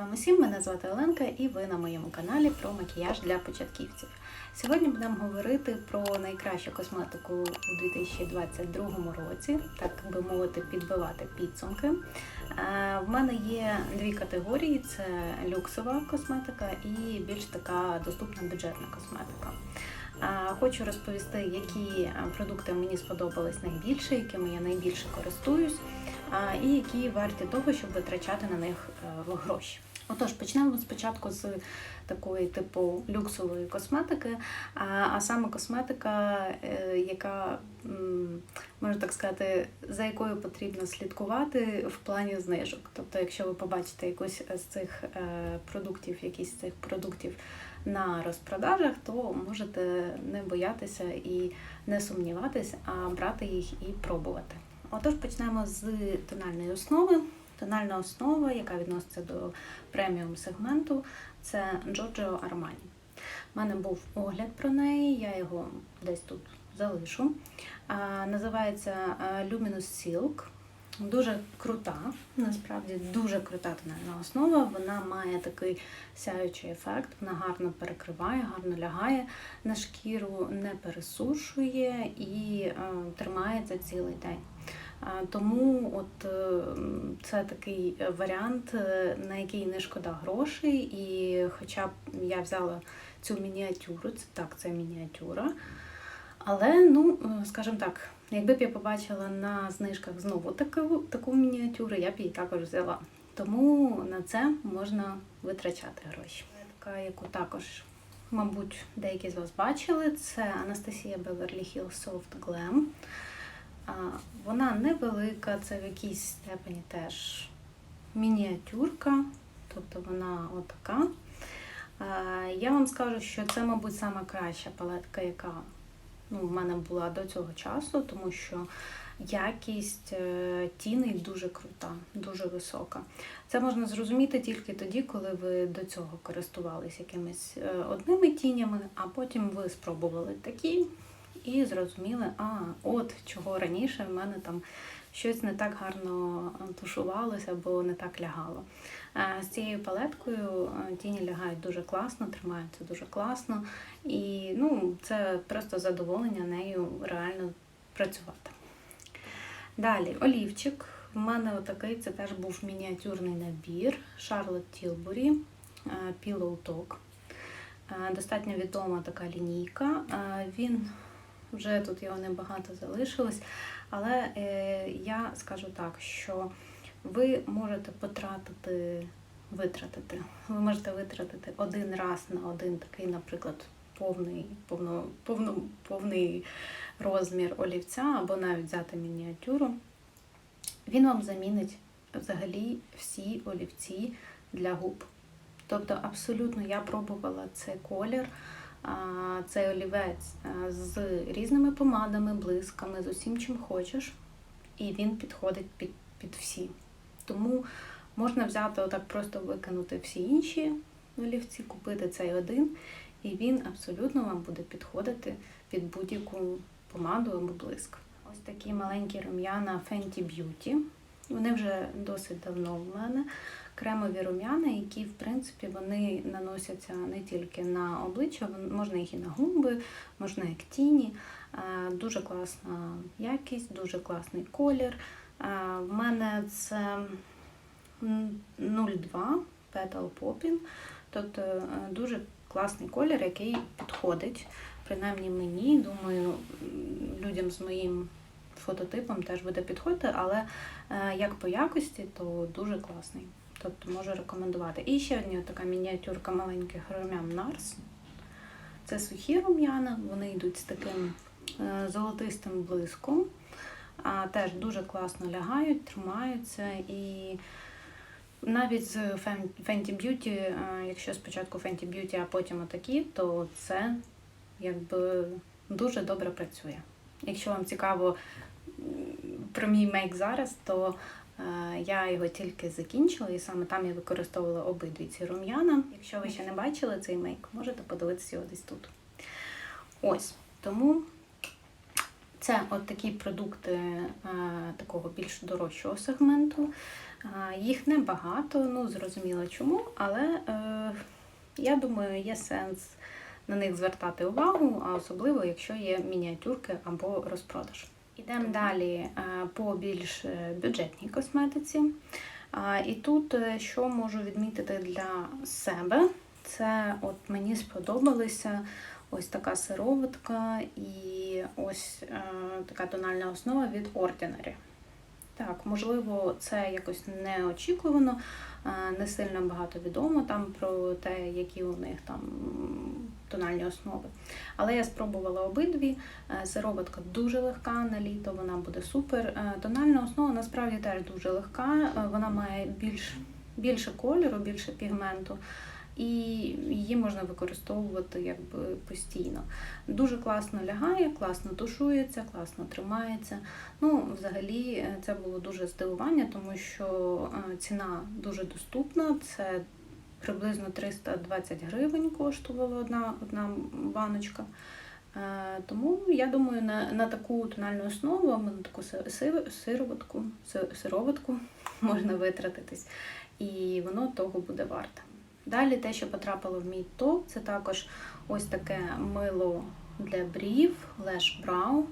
вам усім! Мене звати Оленка і ви на моєму каналі про макіяж для початківців. Сьогодні будемо говорити про найкращу косметику у 2022 році, так би мовити, підбивати підсумки. Е, В мене є дві категорії: це люксова косметика і більш така доступна бюджетна косметика. Е, Хочу розповісти, які е, продукти мені сподобались найбільше, якими я найбільше користуюсь, і які варті того, щоб витрачати на них е, гроші. Отож, почнемо спочатку з такої типу люксової косметики, а, саме косметика, е, яка, можна так сказати, за якою потрібно слідкувати в плані знижок. Тобто, якщо ви побачите якусь з цих е, продуктів, якісь з цих продуктів на розпродажах, то можете не боятися і не сумніватись, а брати їх і пробувати. Отож, почнемо з тональної основи. Тональна основа, яка відноситься до преміум сегменту, це Giorgio Armani. У мене був огляд про неї, я його десь тут залишу. А, називається Luminous Silk. Дуже крута, насправді дуже крута тональна основа. Вона має такий сяючий ефект, вона гарно перекриває, гарно лягає на шкіру, не пересушує і е, тримається цілий день. Тому от е, це такий варіант, е, на який не шкода грошей, і хоча б я взяла цю мініатюру, це так, це мініатюра. Але, ну, е, скажімо так, якби б я побачила на знижках знову таку, таку мініатюру, я б її також взяла. Тому на це можна витрачати гроші. Така, яку також, мабуть, деякі з вас бачили, це Анастасія Beverly Hills Soft Glam. Вона невелика, це в якійсь степені теж мініатюрка, тобто вона отака. Я вам скажу, що це, мабуть, сама краща палетка, яка ну, в мене була до цього часу, тому що якість е, тіней дуже крута, дуже висока. Це можна зрозуміти тільки тоді, коли ви до цього користувалися якимись е, одними тінями, а потім ви спробували такі і зрозуміли, а от чого раніше в мене там щось не так гарно тушувалося або не так лягало. Е, З цією палеткою е, тіні лягають дуже класно, тримаються дуже класно, і ну, це просто задоволення нею реально працювати. Далі, олівчик. У мене отакий, це теж був мініатюрний набір Tilbury е, Pillow Talk. Е, Достатньо відома така лінійка. Е, Він вже тут його небагато залишилось, але е, я скажу так, що ви можете потратити, витратити. Ви можете витратити один раз на один такий, наприклад, повний, повно, повно, повний розмір олівця, або навіть взяти мініатюру. Він вам замінить взагалі всі олівці для губ. Тобто, абсолютно я пробувала цей колір, цей олівець з різними помадами, блисками, з усім, чим хочеш, і він підходить під, під всі. Тому можна взяти отак, просто викинути всі інші олівці, купити цей один, і він абсолютно вам буде підходити під будь-яку помаду або блиск. Ось такі маленькі рум'яна Fenty Beauty. Вони вже досить давно в мене. Кремові рум'яна, які, в принципі, вони наносяться не тільки на обличчя, можна їх і на губи, можна як тіні. Е, Дуже класна якість, дуже класний колір. Е, В мене це 02 Petal Poppin, тобто дуже класний колір, який підходить, принаймні мені, думаю, людям з моїм фототипом теж буде підходити, але як по якості, то дуже класний. Тобто можу рекомендувати. І ще одна така мініатюрка маленьких рум'ян Нарс. Це сухі рум'яна, вони йдуть з таким е, золотистим блиском. А, теж дуже класно лягають, тримаються. І навіть з Fenty Beauty, е, якщо спочатку Fenty Beauty, а потім отакі, то це якби дуже добре працює. Якщо вам цікаво про мій мейк зараз, то я його тільки закінчила, і саме там я використовувала обидві ці рум'яна. Якщо ви ще не бачили цей мейк, можете подивитися його десь тут. Ось тому це от такі продукти е, такого більш дорожчого сегменту. Їх небагато, ну зрозуміло чому, але е, я думаю, є сенс на них звертати увагу, а особливо, якщо є мініатюрки або розпродаж. Ідемо далі е, по більш е, бюджетній косметиці. І тут е, що можу відмітити для себе, це от мені сподобалися ось така сироватка і ось така тональна основа від Ordinary. Так, можливо, це якось неочікувано, е, не сильно багато відомо там про те, які у них там тональні основи. Але я спробувала обидві. Е, Сироватка дуже легка на літо, вона буде супер. Е, Тональна основа насправді теж дуже легка, вона має більш, більше кольору, більше пігменту. І її можна використовувати якби постійно. Дуже класно лягає, класно тушується, класно тримається. Ну, взагалі, це було дуже здивування, тому що е, ціна дуже доступна. Це приблизно 320 гривень коштувала одна, одна баночка. Е, Тому я думаю, на, на таку тональну основу, на таку си- си- сироватку, сироватку можна витратитись, і воно того буде варте. Далі те, що потрапило в мій топ, це також ось таке мило для брів, Lash Brow.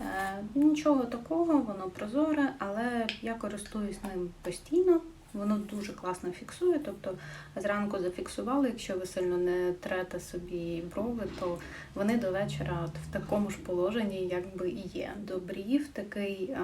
Е, Нічого такого, воно прозоре, але я користуюсь ним постійно. Воно дуже класно фіксує, тобто зранку зафіксували, якщо ви сильно не трете собі брови, то вони до вечора от в такому ж положенні, якби і є. До брів такий,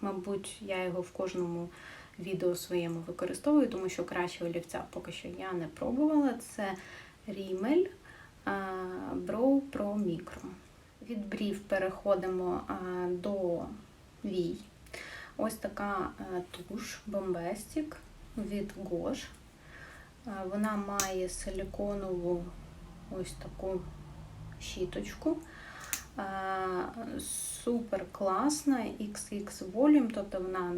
мабуть, я його в кожному відео своєму використовую, тому що краще олівця поки що я не пробувала. Це Rimmel Brow Pro Micro. Від брів переходимо до вій. Ось така туш Bombastic від Gosh. Вона має силіконову ось таку щіточку. Супер класна XX Volume, тобто вона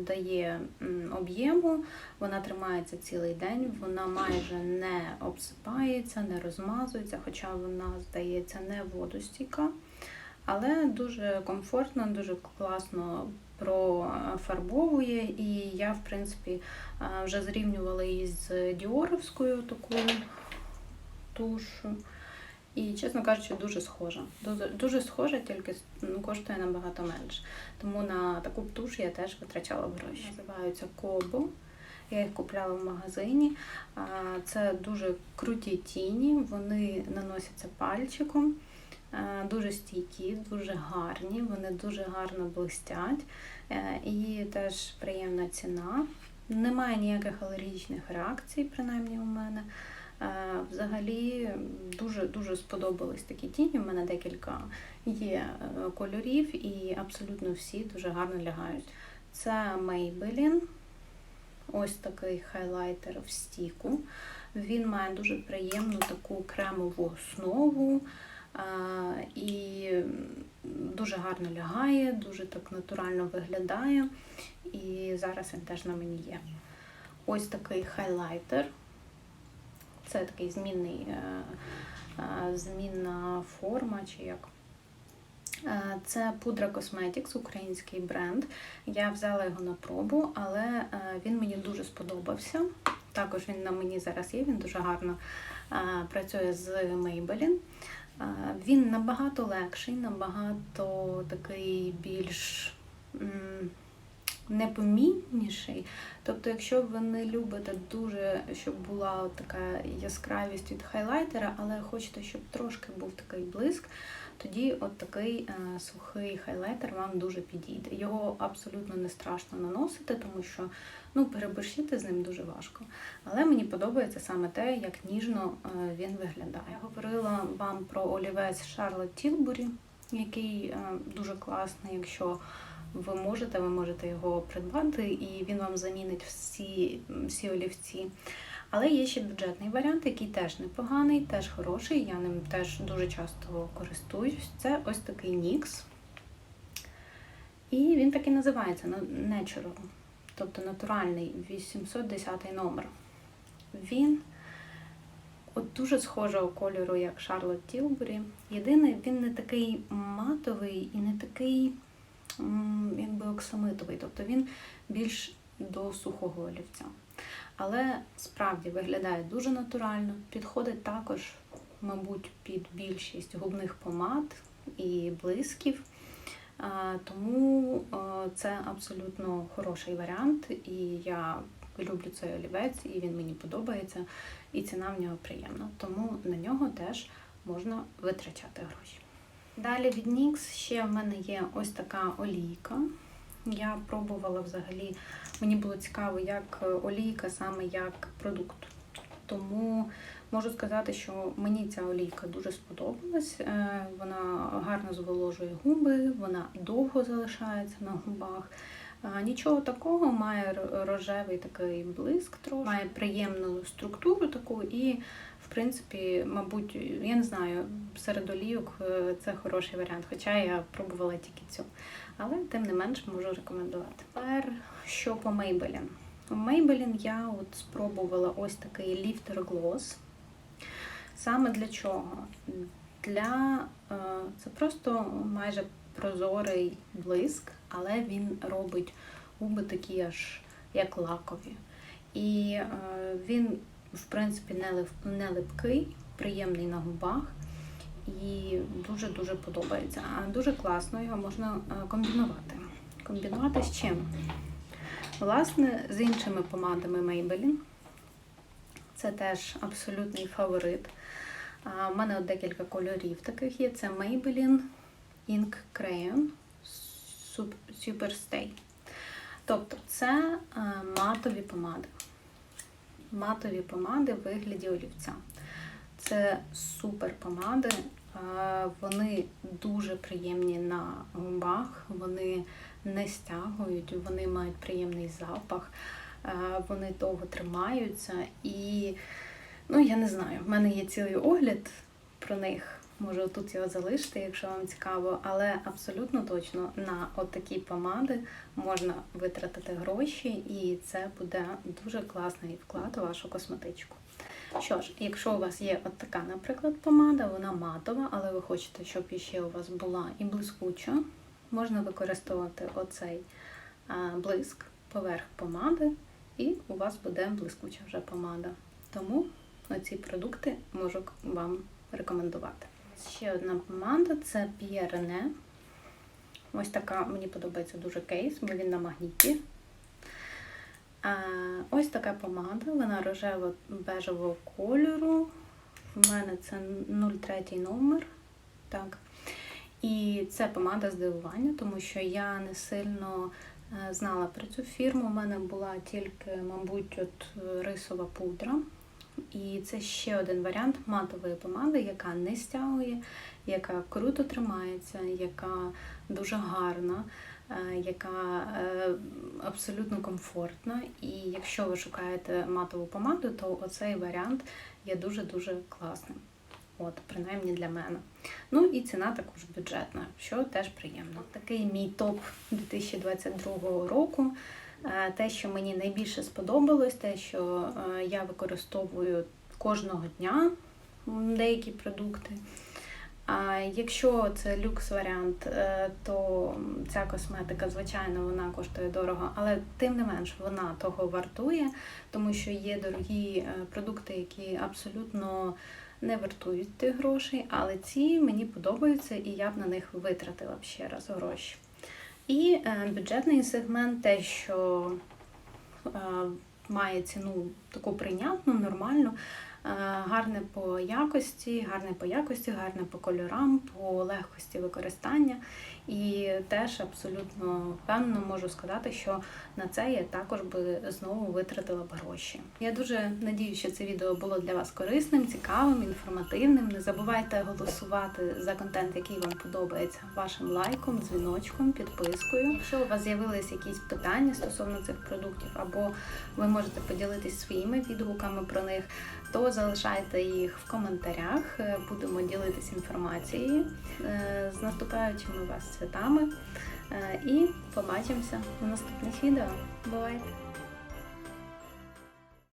дає об'єму, вона тримається цілий день, вона майже не обсипається, не розмазується, хоча вона, здається, не водостійка. Але дуже комфортно, дуже класно профарбовує. І я, в принципі, вже зрівнювала її з діоровською такою тушу. І, чесно кажучи, дуже схожа. Дуже, дуже схожа, тільки ну, коштує набагато менше. Тому на таку туш я теж витрачала гроші. Називаються Кобо. Я їх купляла в магазині. Це дуже круті тіні, вони наносяться пальчиком. Дуже стійкі, дуже гарні, вони дуже гарно блистять. Е, І теж приємна ціна. Немає ніяких алергічних реакцій, принаймні у мене. Е, Взагалі дуже дуже сподобались такі тіні. У мене декілька є е, кольорів, і абсолютно всі дуже гарно лягають. Це Maybelline, ось такий хайлайтер в стіку. Він має дуже приємну таку кремову основу. е, І дуже гарно лягає, дуже так натурально виглядає. І зараз він теж на мені є. Ось такий хайлайтер. Це такий змінний, е, е, змінна форма чи як. Е, Це пудра Cosmetics, український бренд. Я взяла його на пробу, але він мені дуже сподобався. Також він на мені зараз є, він дуже гарно працює з Maybelline. Він набагато легший, набагато такий більш непомітніший. Тобто, якщо ви не любите дуже, щоб була така яскравість від хайлайтера, але хочете, щоб трошки був такий блиск, тоді от такий е, сухий хайлайтер вам дуже підійде. Його абсолютно не страшно наносити, тому що ну, переборщити з ним дуже важко. Але мені подобається саме те, як ніжно е, він виглядає. Я говорила вам про олівець Charlotte Tilbury, який е, дуже класний, якщо ви можете, ви можете його придбати, і він вам замінить всі, всі олівці. Але є ще бюджетний варіант, який теж непоганий, теж хороший. Я ним теж дуже часто користуюсь. Це ось такий NYX. І він так і називається Natural, тобто натуральний 810 номер. Він от дуже схожого кольору, як Charlotte Tilbury. Єдине, він не такий матовий і не такий якби оксамитовий. Тобто він більш до сухого олівця. Але справді виглядає дуже натурально, підходить також, мабуть, під більшість губних помад і блисків. Тому це абсолютно хороший варіант, і я люблю цей олівець, і він мені подобається, і ціна в нього приємна. Тому на нього теж можна витрачати гроші. Далі від NYX ще в мене є ось така олійка. Я пробувала взагалі, мені було цікаво, як олійка саме як продукт. Тому можу сказати, що мені ця олійка дуже сподобалась. Е, Вона гарно зволожує губи, вона довго залишається на губах. Е, Нічого такого, має рожевий такий блиск, трохи, має приємну структуру таку і, принципі, мабуть, я не знаю, серед олійок е, це хороший варіант, хоча я пробувала тільки цю. Але тим не менш можу рекомендувати. Тепер що по Maybelline? У Maybelline я от спробувала ось такий ліфтер глос. Саме для чого? Для е, це просто майже прозорий блиск, але він робить губи такі аж як лакові. І е, він, в принципі, не, липкий, приємний на губах і дуже-дуже подобається. А дуже класно його можна е, комбінувати. Комбінувати з чим? Власне, з іншими помадами Maybelline. Це теж абсолютний фаворит. У мене от декілька кольорів таких є. Це Maybelline Ink Crayon Sup- Superstay. Тобто це а, матові помади. Матові помади в вигляді олівця. Це супер помади. Вони дуже приємні на губах, вони не стягують, вони мають приємний запах, вони довго тримаються і Ну, я не знаю. В мене є цілий огляд про них. Можу тут його залишити, якщо вам цікаво, але абсолютно точно на от такі помади можна витратити гроші, і це буде дуже класний вклад у вашу косметичку. Що ж, якщо у вас є от така, наприклад, помада, вона матова, але ви хочете, щоб іще у вас була і блискуча, можна використовувати оцей блиск поверх помади, і у вас буде блискуча вже помада. Тому ці продукти можу вам рекомендувати. Ще одна помада це Pierre. Ось така, мені подобається дуже кейс, він на магніті. Ось така помада, вона рожево-бежевого кольору. В мене це 03 номер. Так. І це помада здивування, тому що я не сильно е, знала про цю фірму. У мене була тільки, мабуть, от рисова пудра. І це ще один варіант матової помади, яка не стягує, яка круто тримається, яка дуже гарна, е, яка е, абсолютно комфортна. І якщо ви шукаєте матову помаду, то оцей варіант є дуже-дуже класним. От, принаймні для мене. Ну і ціна також бюджетна, що теж приємно. Такий мій топ 2022 року. Е, Те, що мені найбільше сподобалось, те, що е, я використовую кожного дня деякі продукти. А якщо це люкс варіант, е, то ця косметика, звичайно, вона коштує дорого, але тим не менш вона того вартує, тому що є дорогі продукти, які абсолютно не вартують тих грошей, але ці мені подобаються і я б на них витратила б ще раз гроші. І е, бюджетний сегмент, те, що е, має ціну таку прийнятну, нормальну, е, гарне по якості, гарне по якості, гарне по кольорам, по легкості використання. І теж абсолютно впевнено можу сказати, що на це я також би знову витратила б гроші. Я дуже надію, що це відео було для вас корисним, цікавим, інформативним. Не забувайте голосувати за контент, який вам подобається, вашим лайком, дзвіночком, підпискою. Якщо у вас з'явились якісь питання стосовно цих продуктів, або ви можете поділитись своїми відгуками про них, то залишайте їх в коментарях. Е, Будемо ділитись інформацією. Е, З наступаючими вас святами. Е, І побачимося у наступних відео. Бувайте!